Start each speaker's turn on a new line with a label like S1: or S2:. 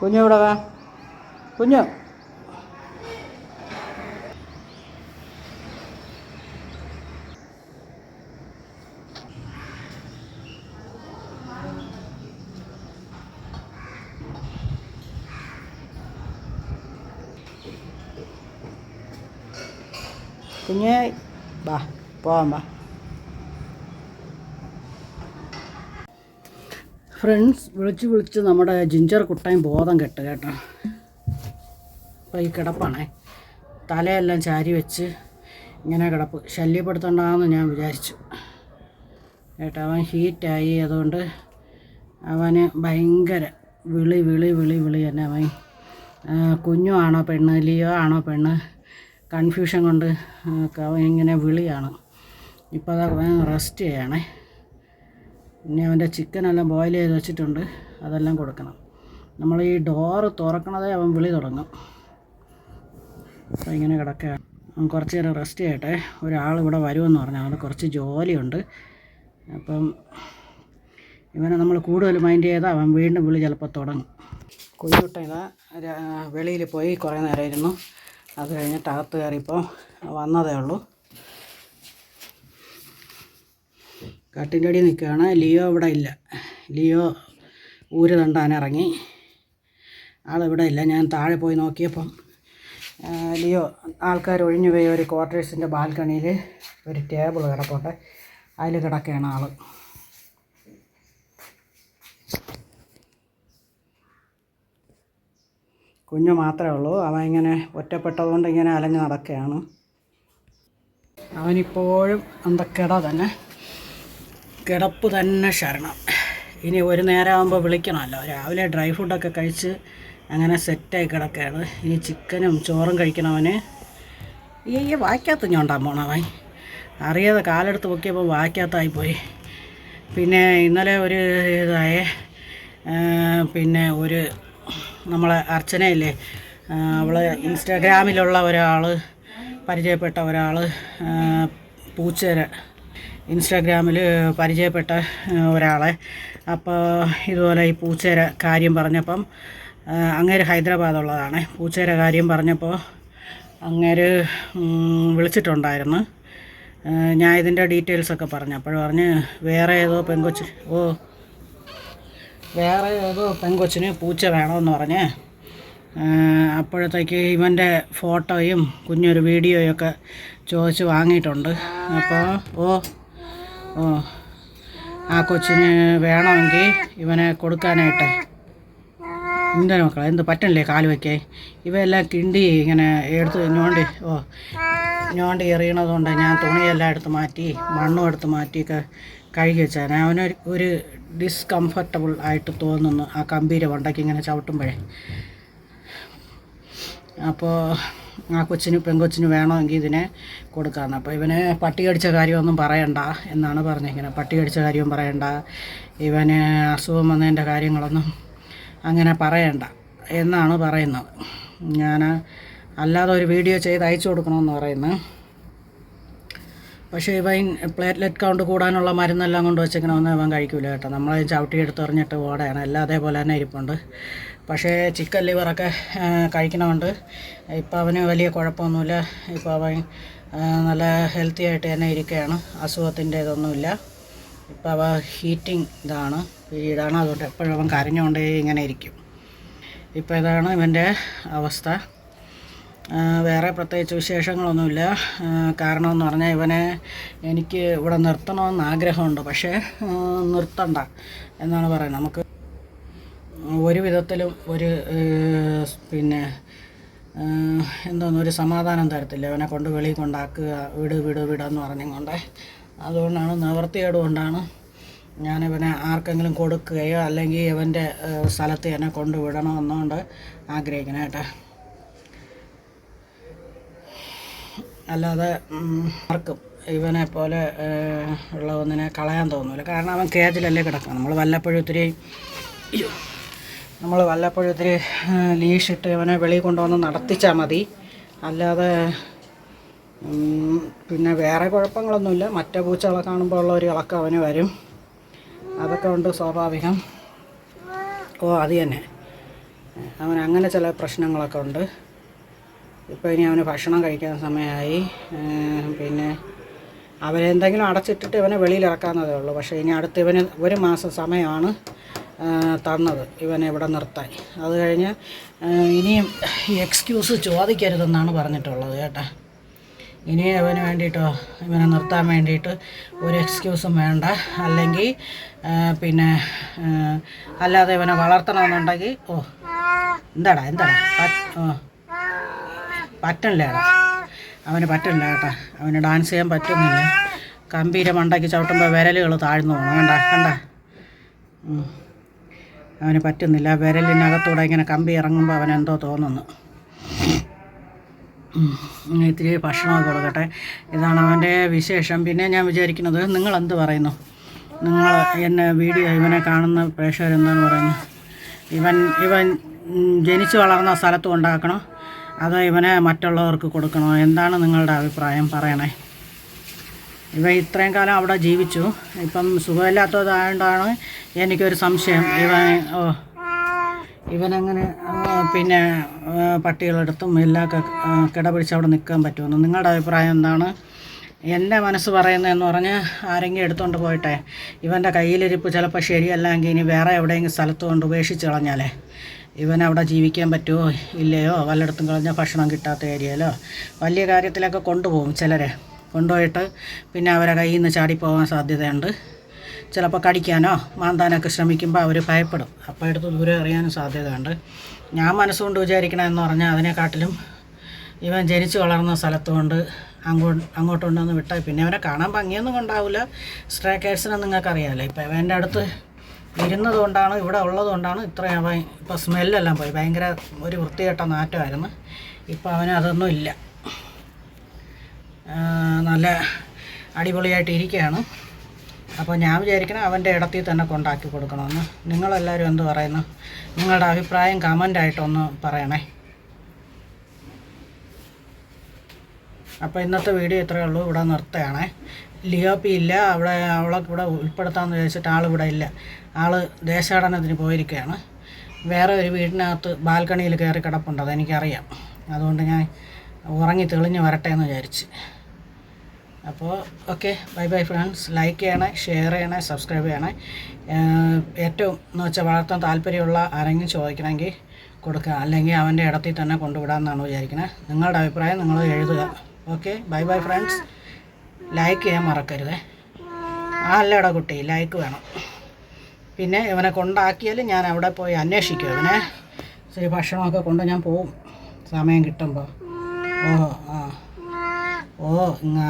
S1: കുഞ്ഞു ഇവിടെ വാ കുഞ്ഞു കുഞ്ഞേ വാ പോവാം വാ ഫ്രണ്ട്സ് വിളിച്ച് വിളിച്ച് നമ്മുടെ ജിഞ്ചർ കുട്ടയും ബോധം കെട്ട് കേട്ടോ. അപ്പോൾ ഈ കിടപ്പാണേ. തലയെല്ലാം ചാരി വെച്ച് ഇങ്ങനെ കിടപ്പ്. ശല്യപ്പെടുത്തണ്ടെന്ന് ഞാൻ വിചാരിച്ചു. കേട്ടോ അവൻ ഹീറ്റായി. അതുകൊണ്ട് അവന് ഭയങ്കര വിളി വിളി വിളി വിളി തന്നെ അവൻ. കുഞ്ഞു ആണോ പെണ്ണ് ലിയോ ആണോ പെണ്ണ്? കൺഫ്യൂഷൻ കൊണ്ട് അവൻ ഇങ്ങനെ വിളിയാണ്. ഇപ്പോൾ അത് റെസ്റ്റ് ചെയ്യണേ. ഇനി അവന്റെ ചിക്കനെല്ലാം ബോയിൽ ചെയ്ത് വെച്ചിട്ടുണ്ട്. അതെല്ലാം കൊടുക്കണം. നമ്മൾ ഈ ഡോറ് തുറക്കണതേ അവൻ വിളി തുടങ്ങും. അപ്പോൾ ഇങ്ങനെ കിടക്കുകയാണ് കുറച്ച് നേരം റെസ്റ്റ് ചെയ്യട്ടെ. ഒരാൾ ഇവിടെ വരുമെന്ന് പറഞ്ഞു. അവിടെ കുറച്ച് ജോലിയുണ്ട്. അപ്പം ഇവനെ നമ്മൾ കൂടുതൽ മൈൻഡ് ചെയ്താൽ അവൻ വീണ്ടും വിളി ചിലപ്പോൾ തുടങ്ങും. കുഞ്ഞുട്ട വെളിയിൽ പോയി കുറേ നേരം ഇരുന്നു അത് കഴിഞ്ഞിട്ട് അകത്ത് കയറിയപ്പോൾ വന്നതേ ഉള്ളൂ. കട്ടിന്റെ അടിയിൽ നിൽക്കുകയാണ്. ലിയോ അവിടെ ഇല്ല. ലിയോ ഊര് തണ്ടാൻ ഇറങ്ങി. ആളിവിടെ ഇല്ല. ഞാൻ താഴെ പോയി നോക്കിയപ്പം ലിയോ ആൾക്കാർ ഒഴിഞ്ഞു പോയി ഒരു ക്വാർട്ടേഴ്സിന്റെ ബാൽക്കണിയിൽ ഒരു ടേബിൾ കിടപ്പുണ്ട്. അതിൽ കിടക്കുകയാണ് ആൾ. കുഞ്ഞു മാത്രമേ ഉള്ളൂ. അവൻ ഇങ്ങനെ ഒറ്റപ്പെട്ടതുകൊണ്ട് ഇങ്ങനെ അലഞ്ഞ് നടക്കുകയാണ്. അവനിപ്പോഴും അന്തക്കെട തന്നെ. കിടപ്പ് തന്നെ ശരണം. ഇനി ഒരു നേരം ആകുമ്പോൾ വിളിക്കണമല്ലോ. രാവിലെ ഡ്രൈ ഫുഡൊക്കെ കഴിച്ച് അങ്ങനെ സെറ്റായി കിടക്കുകയാണ്. ഇനി ചിക്കനും ചോറും കഴിക്കണവന്. ഈ വായ്ക്കകത്ത് ഞോണ്ടാൻ പോണവൻ അറിയാതെ കാലെടുത്ത് പൊക്കിയപ്പോൾ വായ്ക്കകത്തായി പോയി. പിന്നെ ഇന്നലെ ഒരു ഇതായേ പിന്നെ ഒരു നമ്മളെ അർച്ചനയില്ലേ അവൾ ഇൻസ്റ്റാഗ്രാമിലുള്ള ഒരാൾ പരിചയപ്പെട്ട ഒരാൾ പൂച്ചേര ഇൻസ്റ്റാഗ്രാമിൽ പരിചയപ്പെട്ട ഒരാളെ. അപ്പോൾ ഇതുപോലെ ഈ പൂച്ചേര കാര്യം പറഞ്ഞപ്പം അങ്ങേര് ഹൈദരാബാദുള്ളതാണ്. പൂച്ചേര കാര്യം പറഞ്ഞപ്പോൾ അങ്ങേര് വിളിച്ചിട്ടുണ്ടായിരുന്നു. ഞാൻ ഇതിന്റെ ഡീറ്റെയിൽസൊക്കെ പറഞ്ഞു. അപ്പോൾ പറഞ്ഞ് വേറെ ഏതോ പെങ്കൊച്ച് ഓ വേറെ ഏതോ പെങ്കൊച്ചിന് പൂച്ച വേണമെന്ന് പറഞ്ഞ് അപ്പോഴത്തേക്ക് ഇവന്റെ ഫോട്ടോയും കുഞ്ഞൊരു വീഡിയോയും ഒക്കെ ചോദിച്ച് വാങ്ങിയിട്ടുണ്ട്. അപ്പോൾ ഓ ആ കൊച്ചിന് വേണമെങ്കിൽ ഇവനെ കൊടുക്കാനായിട്ടേ. എന്താ മക്കളെ? എന്ത് പറ്റണില്ലേ കാൽ വയ്ക്കേ ഇവയെല്ലാം കിണ്ടി ഇങ്ങനെ എടുത്ത് ഞോണ്ടി ഓ ഞോണ്ടി എറിയണതുകൊണ്ട് ഞാൻ തുണിയെല്ലാം എടുത്ത് മാറ്റി മണ്ണും എടുത്ത് മാറ്റിയൊക്കെ കഴുകി വെച്ചാൽ അവനൊരു ഒരു ഡിസ്കംഫർട്ടബിൾ ആയിട്ട് തോന്നുന്നു ആ കമ്പീര വണ്ടയ്ക്ക് ഇങ്ങനെ ചവിട്ടുമ്പോഴേ. അപ്പോൾ ആ കൊച്ചിന് പെങ്കൊച്ചിന് വേണമെങ്കിൽ ഇതിനെ കൊടുക്കാമെന്ന്. അപ്പോൾ ഇവന് പട്ടി കടിച്ച കാര്യമൊന്നും പറയണ്ട എന്നാണ് പറഞ്ഞിരിക്കുന്നത്. പട്ടി കടിച്ച കാര്യവും പറയണ്ട. ഇവന് അസുഖം വന്നതിന്റെ കാര്യങ്ങളൊന്നും അങ്ങനെ പറയണ്ട എന്നാണ് പറയുന്നത്. ഞാൻ അല്ലാതെ ഒരു വീഡിയോ ചെയ്ത് അയച്ചു കൊടുക്കണമെന്ന് പറയുന്നത്. പക്ഷേ ഇവൻ പ്ലേറ്റ്ലെറ്റ് കൗണ്ട് കൂടാനുള്ള മരുന്നെല്ലാം കൊണ്ട് വെച്ചേക്കണമെന്ന് ഇവൻ കഴിക്കില്ല കേട്ടോ. നമ്മളെ ചവിട്ടി എടുത്ത് എറിഞ്ഞിട്ട് ഓടെയാണ്. എല്ലാം അതേപോലെ തന്നെ ഇരിപ്പുണ്ട്. പക്ഷേ ചിക്കൻ ലിവറൊക്കെ കഴിക്കണമുണ്ട്. ഇപ്പോൾ അവന് വലിയ കുഴപ്പമൊന്നുമില്ല. ഇപ്പോൾ അവൻ നല്ല ഹെൽത്തി ആയിട്ട് തന്നെ ഇരിക്കുകയാണ്. അസുഖത്തിന്റെ ഇതൊന്നുമില്ല ഇപ്പോൾ അവ ഹീറ്റിംഗ് ഇതാണ്. പീരീഡാണ് അതുകൊണ്ട് എപ്പോഴും അവൻ കരഞ്ഞുകൊണ്ടേ ഇങ്ങനെ ഇരിക്കും. ഇപ്പോൾ ഇതാണ് ഇവന്റെ അവസ്ഥ. വേറെ പ്രത്യേകിച്ച് വിശേഷങ്ങളൊന്നുമില്ല. കാരണമെന്ന് പറഞ്ഞാൽ ഇവനെ എനിക്ക് ഇവിടെ നിർത്തണമെന്ന് ആഗ്രഹമുണ്ട്. പക്ഷേ നിർത്തണ്ട എന്നാണ് പറയുന്നത്. നമുക്ക് ഒരു വിധത്തിലും ഒരു പിന്നെ എന്തോന്നും ഒരു സമാധാനം തരത്തില്ല. അവനെ കൊണ്ട് വെളിയിൽ കൊണ്ടാക്കുക വിട് വിട് വിടെന്ന് പറഞ്ഞും കൊണ്ട് അതുകൊണ്ടാണ് നിവർത്തിയേട് കൊണ്ടാണ് ഞാനിവനെ ആർക്കെങ്കിലും കൊടുക്കുകയോ അല്ലെങ്കിൽ ഇവന്റെ സ്ഥലത്ത് എന്നെ കൊണ്ടുവിടണമെന്നുകൊണ്ട് ആഗ്രഹിക്കണം കേട്ടോ. അല്ലാതെ ആർക്കും ഇവനെ പോലെ ഉള്ള ഒന്നിനെ കളയാൻ തോന്നില്ല കാരണം അവൻ കേജിലല്ലേ കിടക്കുക നമ്മൾ വല്ലപ്പോഴും ഒത്തിരി നമ്മൾ വല്ലപ്പോഴും ഇത്തിരി ലീഷിട്ട് അവനെ വെളിയിൽ കൊണ്ടുവന്ന് നടത്തിച്ചാൽ മതി. അല്ലാതെ പിന്നെ വേറെ കുഴപ്പങ്ങളൊന്നുമില്ല. മറ്റേ പൂച്ചകളെ കാണുമ്പോൾ ഉള്ള ഒരു ഇളക്കം അവന് വരും. അതൊക്കെ ഉണ്ട് സ്വാഭാവികം. ഓ അത് തന്നെ. അവൻ അങ്ങനെ ചില പ്രശ്നങ്ങളൊക്കെ ഉണ്ട്. ഇപ്പോൾ ഇനി അവന് ഭക്ഷണം കഴിക്കാൻ സമയമായി. പിന്നെ അവരെന്തെങ്കിലും അടച്ചിട്ടിട്ട് ഇവനെ വെളിയിൽ ഇറക്കാവുന്നതേ ഉള്ളൂ. പക്ഷേ ഇനി അടുത്ത് ഇവന് ഒരു മാസം സമയമാണ്. തന്നത് ഇവനെ ഇവിടെ നിർത്താൻ. അത് കഴിഞ്ഞ് ഇനിയും എക്സ്ക്യൂസ് ചോദിക്കരുതെന്നാണ് പറഞ്ഞിട്ടുള്ളത് കേട്ടോ. ഇനി അവന് വേണ്ടിയിട്ടോ ഇവനെ നിർത്താൻ വേണ്ടിയിട്ട് ഒരു എക്സ്ക്യൂസും വേണ്ട. അല്ലെങ്കിൽ പിന്നെ അല്ലാതെ ഇവനെ വളർത്തണമെന്നുണ്ടെങ്കിൽ ഓ എന്താടാ എന്താടാ? ഓ പറ്റണില്ലേടാ. അവന് പറ്റില്ല കേട്ടാ. അവന് ഡാൻസ് ചെയ്യാൻ പറ്റുന്നില്ല. കമ്പീരെ മണ്ടയ്ക്ക് ചവിട്ടുമ്പോൾ വിരലുകൾ താഴ്ന്നു പോകണം കണ്ട കണ്ട. അവന് പറ്റുന്നില്ല. വിരലിനകത്തൂടെ ഇങ്ങനെ കമ്പി ഇറങ്ങുമ്പോൾ എന്തോ തോന്നുന്നു. ഇത്തിരി ഭക്ഷണമൊക്കെ കൊടുക്കട്ടെ. ഇതാണ് അവന്റെ വിശേഷം. പിന്നെ ഞാൻ വിചാരിക്കുന്നത് നിങ്ങൾ എന്ത് പറയുന്നു? നിങ്ങൾ എന്നെ വീഡിയോ ഇവനെ കാണുന്ന പ്രേക്ഷകരെന്താണ് പറയുന്നത് ഇവൻ ഇവൻ ജനിച്ചു വളർന്ന സ്ഥലത്ത് ഉണ്ടാക്കണോ? അതോ ഇവനെ മറ്റുള്ളവർക്ക് കൊടുക്കണോ? എന്താണ് നിങ്ങളുടെ അഭിപ്രായം? പറയണേ. ഇവ ഇത്രയും കാലം അവിടെ ജീവിച്ചു. ഇപ്പം സുഖമില്ലാത്തതായതുകൊണ്ടാണ് എനിക്കൊരു സംശയം. ഇവൻ ഓ ഇവനങ്ങനെ പിന്നെ പട്ടികളെടുത്തും എല്ലാ കിടപിടിച്ച് അവിടെ നിൽക്കാൻ പറ്റുമെന്ന്. നിങ്ങളുടെ അഭിപ്രായം എന്താണ്? എന്റെ മനസ്സ് പറയുന്നതെന്ന് പറഞ്ഞ് ആരെങ്കിലും എടുത്തുകൊണ്ട് പോയിട്ടെ. ഇവന്റെ കയ്യിലിരിപ്പ് ചിലപ്പോൾ ശരിയല്ലെങ്കിൽ ഇനി വേറെ എവിടെയെങ്കിലും സ്ഥലത്ത് കൊണ്ട് ഉപേക്ഷിച്ച് കളഞ്ഞാലേ. ഇവൻ അവിടെ ജീവിക്കാൻ പറ്റുമോ ഇല്ലയോ? വല്ലയിടത്തും കളഞ്ഞ ഭക്ഷണം കിട്ടാത്ത ഏരിയയിലോ? വലിയ കാര്യത്തിലൊക്കെ കൊണ്ടുപോകും ചിലരെ. കൊണ്ടുപോയിട്ട് പിന്നെ അവരെ കയ്യിൽ നിന്ന് ചാടിപ്പോകാൻ സാധ്യതയുണ്ട്. ചിലപ്പോൾ കടിക്കാനോ മാന്താനൊക്കെ ശ്രമിക്കുമ്പോൾ അവർ ഭയപ്പെടും. അപ്പോൾ എടുത്ത് ദൂരെ എറിയാനും സാധ്യതയുണ്ട്. ഞാൻ മനസ്സുകൊണ്ട് വിചാരിക്കണമെന്ന് പറഞ്ഞാൽ അതിനെക്കാട്ടിലും ഇവൻ ജനിച്ചു വളർന്ന സ്ഥലത്തുകൊണ്ട് അങ്ങോട്ട് അങ്ങോട്ട് കൊണ്ടുവന്ന് വിട്ടാൽ പിന്നെ അവനെ കാണാൻ ഭംഗിയൊന്നും ഉണ്ടാവില്ല. സ്ട്രേക്കേഴ്സിനെ നിങ്ങൾക്കറിയാമല്ലോ. ഇപ്പോൾ ഇവന്റെ അടുത്ത് ഇരുന്നത് കൊണ്ടാണ് ഇവിടെ ഉള്ളതുകൊണ്ടാണ് ഇത്രയും അവൻ ഇപ്പോൾ സ്മെല്ലെല്ലാം പോയി. ഭയങ്കര ഒരു വൃത്തികെട്ട നാറ്റമായിരുന്നു. ഇപ്പോൾ അവന് അതൊന്നും ഇല്ല. നല്ല അടിപൊളിയായിട്ട് ഇരിക്കുകയാണ്. അപ്പോൾ ഞാൻ വിചാരിക്കണം അവന്റെ ഇടത്തിൽ തന്നെ കൊണ്ടാക്കി കൊടുക്കണമെന്ന്. നിങ്ങളെല്ലാവരും എന്ത് പറയുന്നു? നിങ്ങളുടെ അഭിപ്രായം കമന്റായിട്ടൊന്ന് പറയണേ. അപ്പോൾ ഇന്നത്തെ വീഡിയോ ഇത്രയേ ഉള്ളൂ. ഇവിടെ നിർത്തുകയാണേ. ലിയോപ്പി ഇല്ല. അവിടെ അവളെ ഇവിടെ ഉൾപ്പെടുത്താമെന്ന് വിചാരിച്ചിട്ട് ആളിവിടെ ഇല്ല. ആൾ ദേശാടനത്തിന് പോയിരിക്കുകയാണ്. വേറെ ഒരു വീടിനകത്ത് ബാൽക്കണിയിൽ കയറി കിടപ്പുണ്ട്. അതെനിക്കറിയാം. അതുകൊണ്ട് ഞാൻ ഉറങ്ങി തെളിഞ്ഞ് വരട്ടെ എന്ന് വിചാരിച്ച്. അപ്പോൾ okay bye bye friends like ചെയ്യണേ ഷെയർ ചെയ്യണേ സബ്സ്ക്രൈബ് ചെയ്യണേ. ഏറ്റവും എന്ന് വെച്ചാൽ വളർത്താൻ താല്പര്യമുള്ള ആരെങ്കിലും ചോദിക്കണമെങ്കിൽ കൊടുക്കുക. അല്ലെങ്കിൽ അവന്റെ ഇടത്തിൽ തന്നെ കൊണ്ടുവിടാമെന്നാണ് വിചാരിക്കുന്നത് നിങ്ങളുടെ അഭിപ്രായം നിങ്ങൾ എഴുതുക. Okay bye bye friends like ചെയ്യാൻ മറക്കരുത്. ആ അല്ലടാ കുട്ടി ലൈക്ക് വേണം. പിന്നെ ഇവനെ കൊണ്ടാക്കിയാൽ ഞാൻ അവിടെ പോയി അന്വേഷിക്കും ഇവനെ. ശരി ഭക്ഷണമൊക്കെ കൊണ്ട് ഞാൻ പോവും. സമയം കിട്ടുമ്പോൾ ഓ ആ. ഓ ഇങ്ങാ